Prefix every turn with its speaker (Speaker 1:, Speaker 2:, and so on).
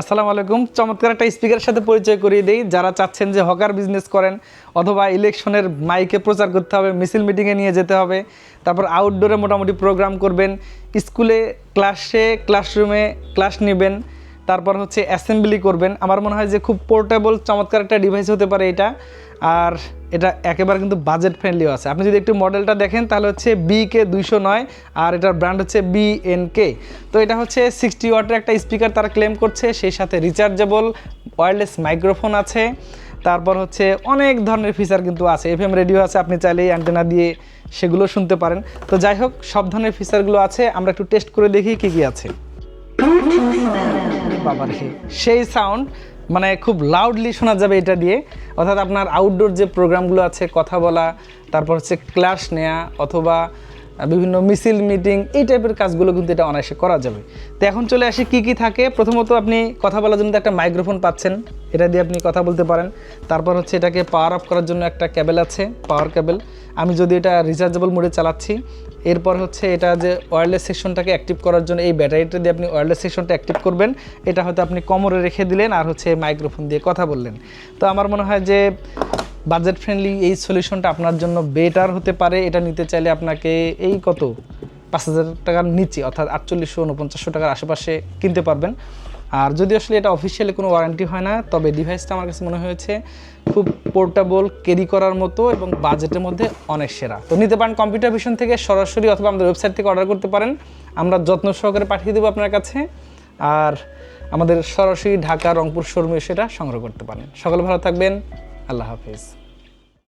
Speaker 1: আসসালামু আলাইকুম। চমৎকার একটা স্পিকারের সাথে পরিচয় করিয়ে দিই। যারা চাচ্ছেন যে হকার বিজনেস করেন অথবা ইলেকশনের মাইকে প্রচার করতে হবে মিছিল মিটিংয়ে নিয়ে যেতে হবে, তারপর আউটডোরে মোটামুটি প্রোগ্রাম করবেন স্কুলে ক্লাসে ক্লাসরুমে ক্লাস নেবেন তারপর হচ্ছে অ্যাসেম্বলি করবেন। আমার মনে হয় যে খুব পোর্টেবল চমৎকার একটা ডিভাইস হতে পারে এটা। আর এটা একেবারে কিন্তু বাজেট ফ্রেন্ডলিও আছে। আপনি যদি একটু মডেলটা দেখেন, তাহলে হচ্ছে বি কে দুইশো নয়, আর এটার ব্র্যান্ড হচ্ছে বি এন কে তো এটা হচ্ছে সিক্সটি ওয়াটের একটা স্পিকার তারা ক্লেম করছে, সেই সাথে রিচার্জেবল ওয়্যারলেস মাইক্রোফোন আছে। তারপর হচ্ছে অনেক ধরনের ফিচার কিন্তু আছে। এফ এম রেডিও আছে, আপনি চাইলেই অ্যান্টেনা দিয়ে সেগুলো শুনতে পারেন। তো যাই হোক, সব ধরনের ফিচারগুলো আছে। আমরা একটু টেস্ট করে দেখি কী কী আছে। বাবার, সেই সাউন্ড মানে খুব লাউডলি শোনা যাবে এটা দিয়ে। অর্থাৎ আপনার আউটডোর যে প্রোগ্রামগুলো আছে, কথা বলা, তারপর হচ্ছে ক্লাস নেওয়া অথবা বিভিন্ন মিছিল মিটিং এই টাইপের কাজগুলো কিন্তু এটা অনায়াসে করা যাবে। তো এখন চলে আসি কি কি থাকে। প্রথমত আপনি কথা বলার জন্য একটা মাইক্রোফোন পাচ্ছেন, এটা দিয়ে আপনি কথা বলতে পারেন। তারপর হচ্ছে এটাকে পাওয়ার অফ করার জন্য একটা ক্যাবেল আছে পাওয়ার ক্যাবেল আমি যদি এটা রিচার্জেবল মোডে চালাচ্ছি এরপর হচ্ছে এটা যে ওয়্যারলেস সেকশনটাকে অ্যাক্টিভ করার জন্য এই ব্যাটারিটা দিয়ে আপনি ওয়্যারলেস সেকশনটা অ্যাক্টিভ করবেন, এটা হয়তো আপনি কোমরে রেখে দিলেন আর হচ্ছে মাইক্রোফোন দিয়ে কথা বললেন। তো আমার মনে হয় যে বাজেট ফ্রেন্ডলি এই সলিউশনটা আপনার জন্য বেটার হতে পারে। এটা নিতে চাইলে আপনাকে এই কত? পাঁচ হাজার টাকার নিচে, অর্থাৎ আটচল্লিশশো উনপঞ্চাশশো টাকার আশেপাশে কিনতে পারবেন। আর যদি আসলে এটা অফিসিয়ালি কোনো ওয়ারেন্টি হয় না, তবে ডিভাইসটা আমার কাছে মনে হয়েছে খুব পোর্টেবল ক্যারি করার মতো এবং বাজেটের মধ্যে অনেক সেরা। তো নিতে পারেন কম্পিউটার ভিশন থেকে সরাসরি অথবা আমাদের ওয়েবসাইট থেকে অর্ডার করতে পারেন। আমরা যত্ন সহকারে পাঠিয়ে দেবো আপনার কাছে। আর আমাদের সরাসরি ঢাকা রংপুর শোরুমে সেটা সংগ্রহ করতে পারেন। সকলে ভালো থাকবেন। আল্লাহ হাফিজ।